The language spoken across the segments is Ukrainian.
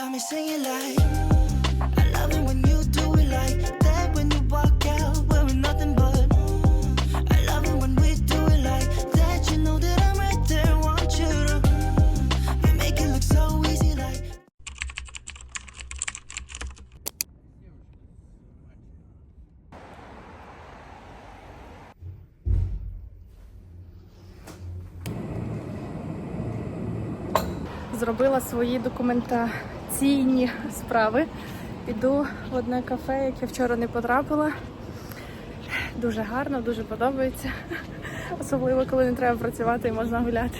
got me singing like I love it when you do it like that when you walk out wearing nothing but when we do it like that you know that I'm right there want you to make it look so easy Зробила свої документаційні справи. Піду в одне кафе, яке вчора не потрапила. Дуже гарно, дуже подобається. Особливо, коли не треба працювати і можна гуляти.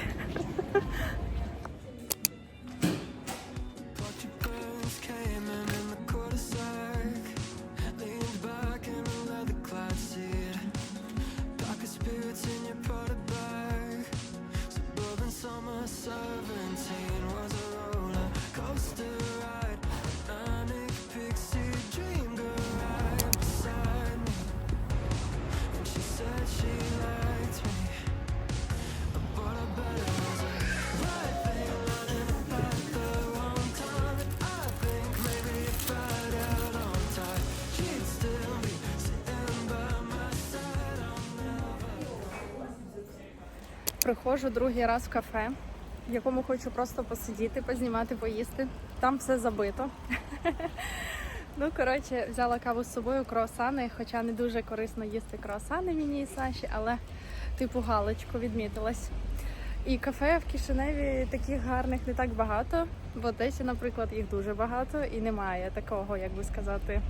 Приходжу другий раз в кафе, в якому хочу просто посидіти, познімати, поїсти. Там все забито. Ну, коротше, взяла каву з собою, круасани, хоча не дуже корисно їсти круасани мені і Саші, але типу галочку відмітилась. І кафе в Кишиневі таких гарних не так багато. В Одесі, наприклад, їх дуже багато і немає такого, як би сказати,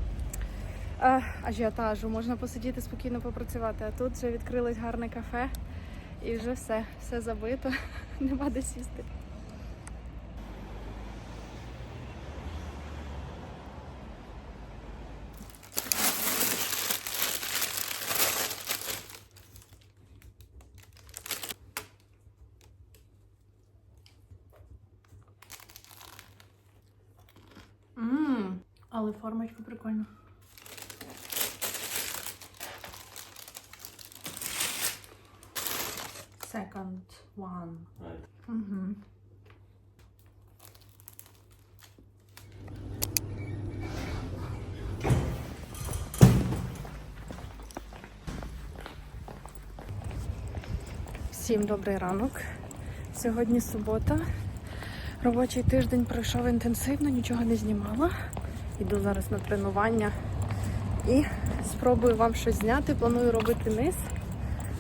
е, ажіотажу. Можна посидіти спокійно попрацювати. А тут вже відкрилось гарне кафе. І вже все, все забито, нема де сісти. Всім добрий ранок. Сьогодні субота. Робочий тиждень пройшов інтенсивно, нічого не знімала. Іду зараз на тренування і спробую вам щось зняти. Планую робити низ,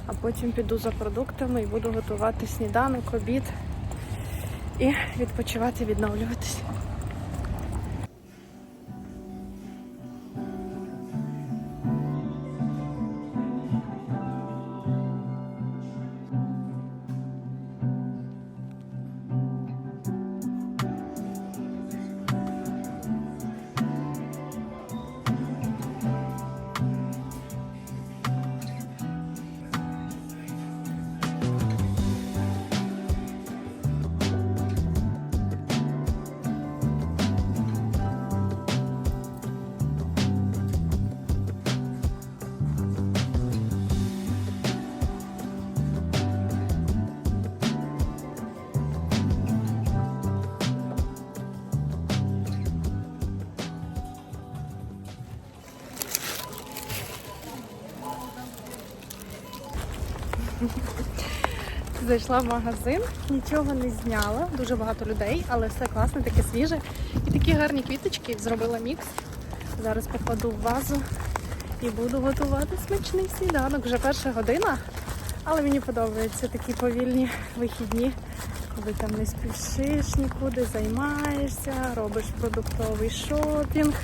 а потім піду за продуктами і буду готувати сніданок, обід і відпочивати, відновлюватись. Зайшла в магазин, нічого не зняла, дуже багато людей, але все класне, таке свіже. І такі гарні квіточки зробила мікс. Зараз покладу в вазу і буду готувати смачний сніданок. Вже перша година, але мені подобаються такі повільні вихідні, коли там не спішиш нікуди, займаєшся, робиш продуктовий шопінг.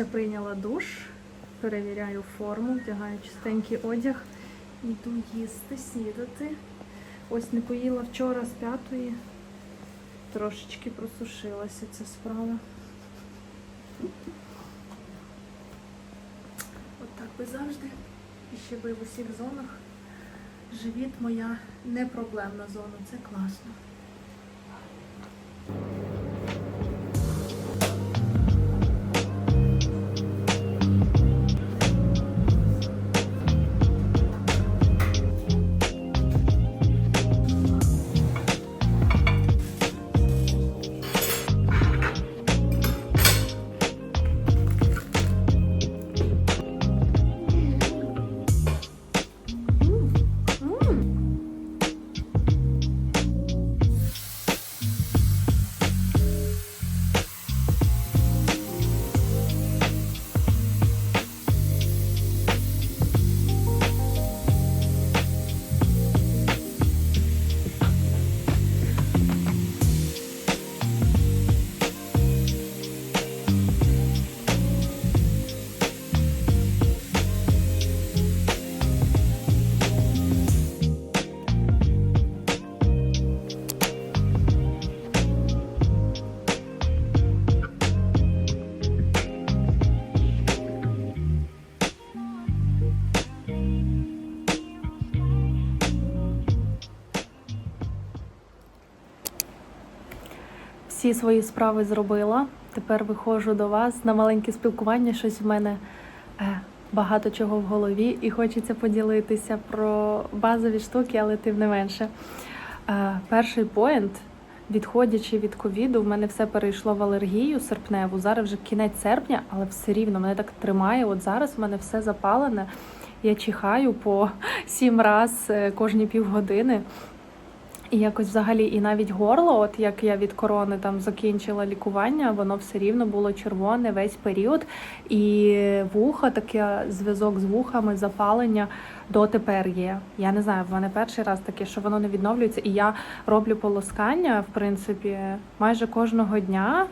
Вже прийняла душ, перевіряю форму, вдягаю чистенький одяг, йду їсти, снідати. Ось не поїла вчора з п'ятої, трошечки просушилася ця справа. От так би завжди. І ще би в усіх зонах. Живіт моя не проблемна зона, це класно. Всі свої справи зробила. Тепер виходжу до вас на маленьке спілкування. Щось в мене е, багато чого в голові, і хочеться поділитися про базові штуки, але тим не менше. Е, перший поінт, відходячи від ковіду, в мене все перейшло в алергію серпневу. Зараз вже кінець серпня, але все рівно мене так тримає. От зараз в мене все запалене. Я чихаю по сім раз е, кожні півгодини. І якось взагалі, і навіть горло, от як я від корони там закінчила лікування, воно все рівно було червоне весь період. І вуха, таке зв'язок з вухами, запалення дотепер є. Я не знаю, в мене перший раз таке, що воно не відновлюється. І я роблю полоскання, в принципі, майже кожного дня.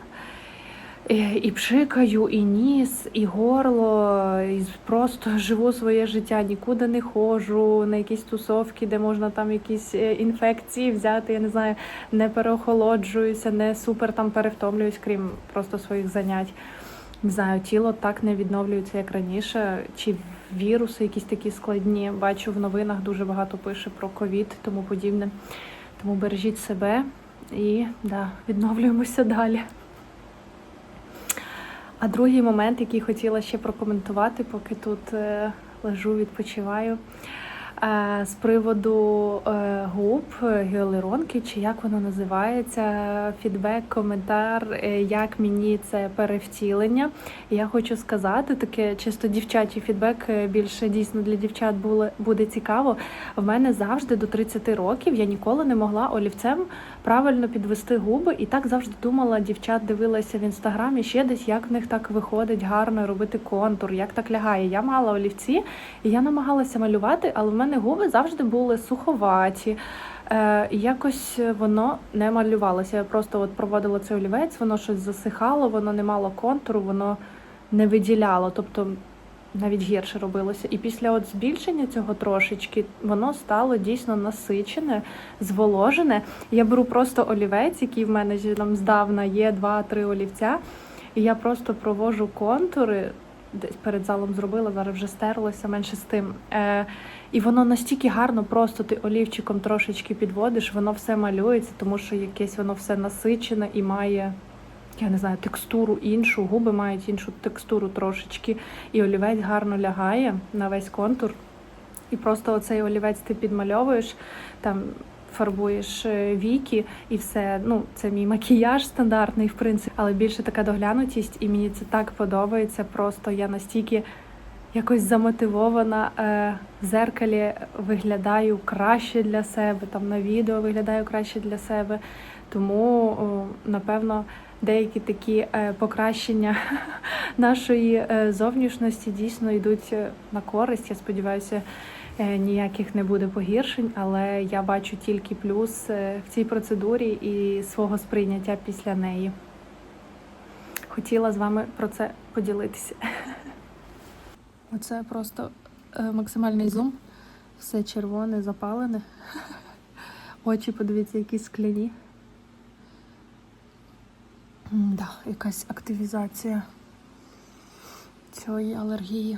І, і пшикаю, і ніс, і горло, і просто живу своє життя, нікуди не ходжу на якісь тусовки, де можна там якісь е, інфекції взяти. Я не знаю, не переохолоджуюся, не супер там перевтомлююсь, крім просто своїх занять. Не знаю, тіло так не відновлюється, як раніше. Чи віруси якісь такі складні. Бачу в новинах дуже багато пише про ковід, тому подібне. Тому бережіть себе і да, відновлюємося далі. А другий момент, який хотіла ще прокоментувати, поки тут е, лежу, відпочиваю. З приводу е, губ, е, гіалуронки, чи як воно називається, фідбек, коментар, е, як мені це перевтілення. Я хочу сказати, таке чисто дівчачий фідбек більше дійсно для дівчат буле- буде цікаво. В мене завжди до 30 років я ніколи не могла олівцем правильно підвести губи, і так завжди думала, дівчат дивилася в інстаграмі ще десь, як в них так виходить гарно робити контур, як так лягає. Я мала олівці, і я намагалася малювати, але в мене губи завжди були суховаті. Е, якось воно не малювалося. Я просто от проводила цей олівець, воно щось засихало, воно не мало контуру, воно не виділяло. Тобто навіть гірше робилося. І після от збільшення цього трошечки воно стало дійсно насичене, зволожене. Я беру просто олівець, який в мене там здавна є, два-три олівця, і я просто провожу контури. Десь перед залом зробила, зараз вже стерлося менше з тим. Е, і воно настільки гарно, просто ти олівчиком трошечки підводиш, воно все малюється, тому що якесь воно все насичене і має я не знаю, текстуру іншу, губи мають іншу текстуру трошечки, і олівець гарно лягає на весь контур. І просто оцей олівець ти підмальовуєш, там фарбуєш е, віки і все. Ну, це мій макіяж стандартний, в принципі, але більше така доглянутість, і мені це так подобається. Просто я настільки якось замотивована. Е, в зеркалі виглядаю краще для себе, там на відео виглядаю краще для себе. Тому, напевно, деякі такі е, покращення нашої зовнішності дійсно йдуть на користь. Я сподіваюся, ніяких не буде погіршень, але я бачу тільки плюс е, в цій процедурі і свого сприйняття після неї. хотіла з вами про це поділитися. Оце просто е, максимальний зум. Все червоне, запалене. Очі, подивіться, які скляні. Да, якась активізація цієї алергії.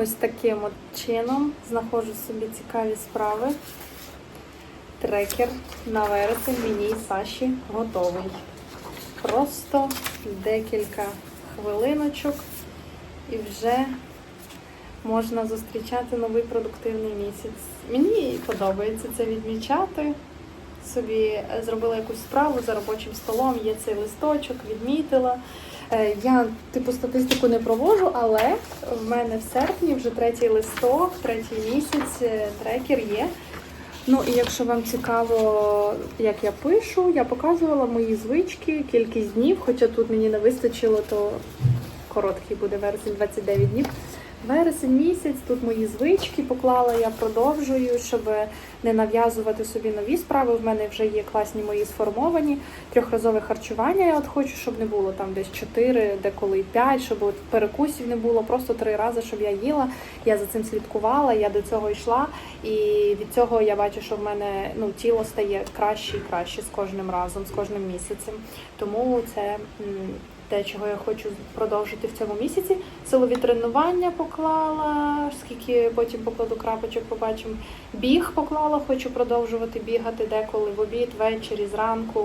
Ось таким от чином знаходжу собі цікаві справи. Трекер на вересень мені і Саші готовий. Просто декілька хвилиночок і вже можна зустрічати новий продуктивний місяць. Мені подобається це відмічати. Собі е, зробила якусь справу за робочим столом, є цей листочок, відмітила. Е, Я типу статистику не провожу, але в мене в серпні вже третій листок, третій місяць е, трекер є. Ну і якщо вам цікаво, як я пишу, я показувала мої звички, кількість днів, хоча тут мені не вистачило, то короткий буде вересень 29 днів. Вересень місяць, тут мої звички поклала, я продовжую, щоб не нав'язувати собі нові справи. В мене вже є класні мої сформовані. Трьохразове харчування я от хочу, щоб не було там десь 4, деколи 5, щоб от перекусів не було, просто три рази, щоб я їла. Я за цим слідкувала, я до цього йшла. І від цього я бачу, що в мене ну, тіло стає краще і краще з кожним разом, з кожним місяцем. Тому це те, чого я хочу продовжити в цьому місяці. Силові тренування поклала, скільки потім покладу крапочок, побачимо. Біг поклала, хочу продовжувати бігати деколи в обід, ввечері, зранку.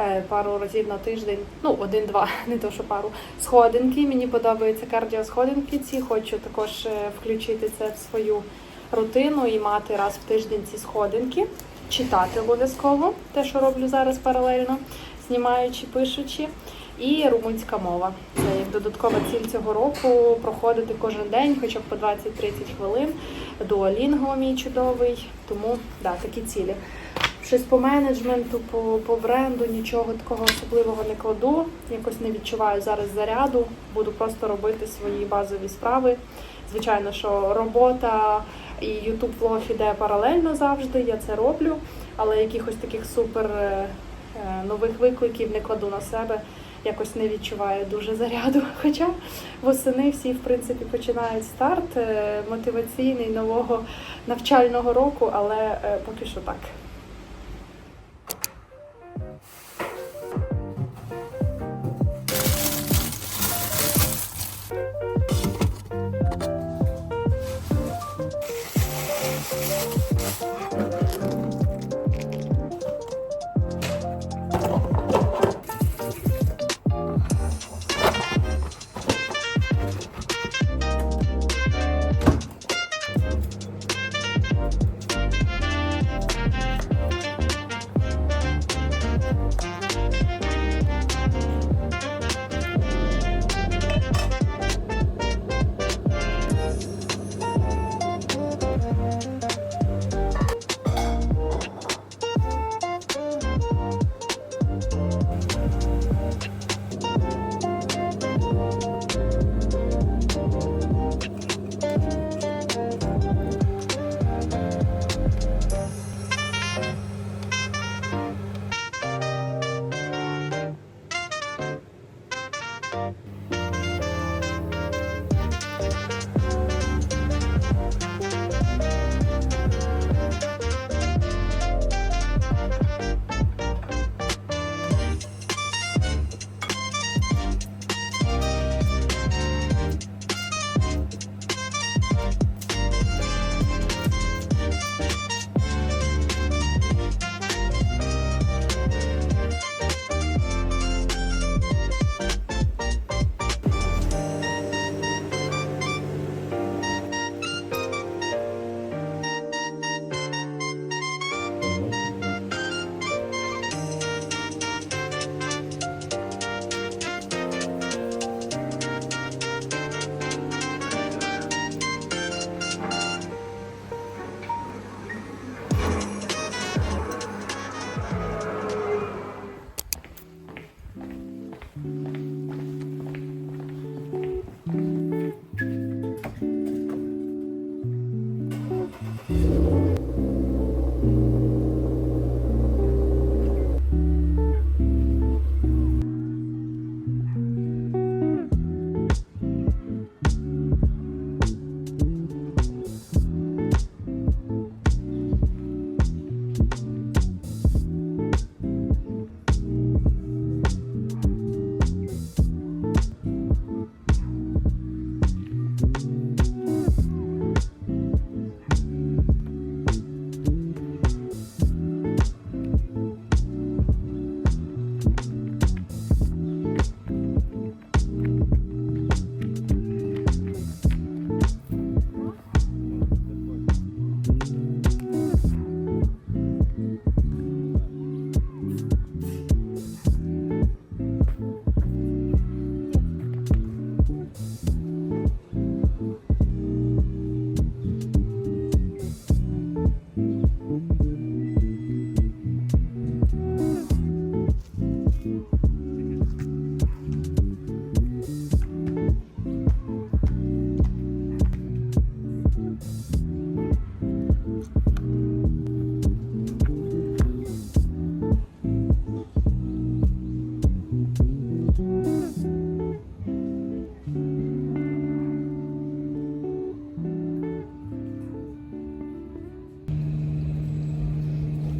е, Пару разів на тиждень, ну один-два, не то що пару. Сходинки. Мені подобаються кардіосходинки. Ці хочу також е, включити це в свою рутину і мати раз в тиждень ці сходинки. Читати обов'язково, те, що роблю зараз паралельно, знімаючи, пишучи. І румунська мова. Це як додаткова ціль цього року проходити кожен день, хоча б по 20-30 хвилин. Дуолінго мій чудовий. Тому да, такі цілі. Щось по менеджменту, по, по бренду, нічого такого особливого не кладу. Якось не відчуваю зараз заряду. Буду просто робити свої базові справи. Звичайно, що робота і YouTube влог іде паралельно завжди. Я це роблю, але якихось таких супер е, е, нових викликів не кладу на себе. Якось не відчуваю дуже заряду. Хоча восени всі, в принципі, починають старт е, мотиваційний нового навчального року, але е, поки що так.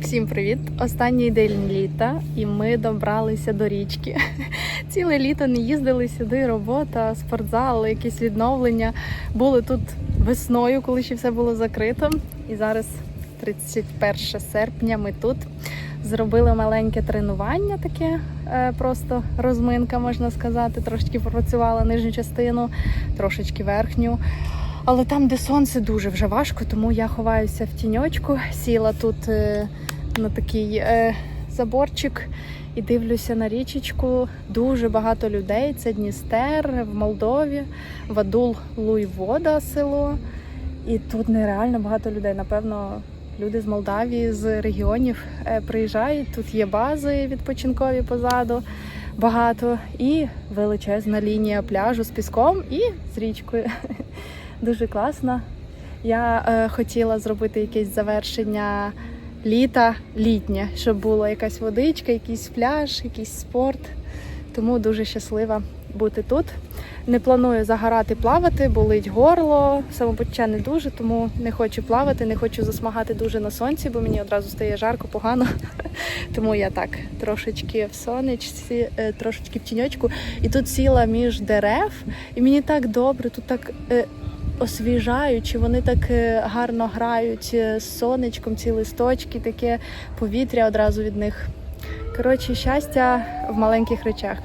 Всім привіт! Останній день літа, і ми добралися до річки. Ціле літо не їздили сюди. Робота, спортзал, якісь відновлення. Були тут весною, коли ще все було закрито. І зараз 31 серпня. Ми тут зробили маленьке тренування, таке е, просто розминка, можна сказати. Трошки попрацювала нижню частину, трошечки верхню. Але там, де сонце, дуже вже важко, тому я ховаюся в тіньочку, сіла тут е, на такий е, заборчик і дивлюся на річечку. Дуже багато людей. Це Дністер в Молдові, Вадул Луйвода село. І тут нереально багато людей. Напевно, люди з Молдавії, з регіонів е, приїжджають. Тут є бази відпочинкові позаду. Багато і величезна лінія пляжу з піском і з річкою. Дуже класно. Я е, хотіла зробити якесь завершення літа літнє, щоб була якась водичка, якийсь пляж, якийсь спорт. Тому дуже щаслива бути тут. Не планую загорати плавати, болить горло, самопочуття не дуже, тому не хочу плавати, не хочу засмагати дуже на сонці, бо мені одразу стає жарко, погано. Тому я так трошечки в сонечці, е, трошечки в тіньочку. І тут сіла між дерев, і мені так добре, тут так освіжаючи, вони так е, гарно грають е, з сонечком, ці листочки, таке повітря одразу від них. Коротше, щастя в маленьких речах.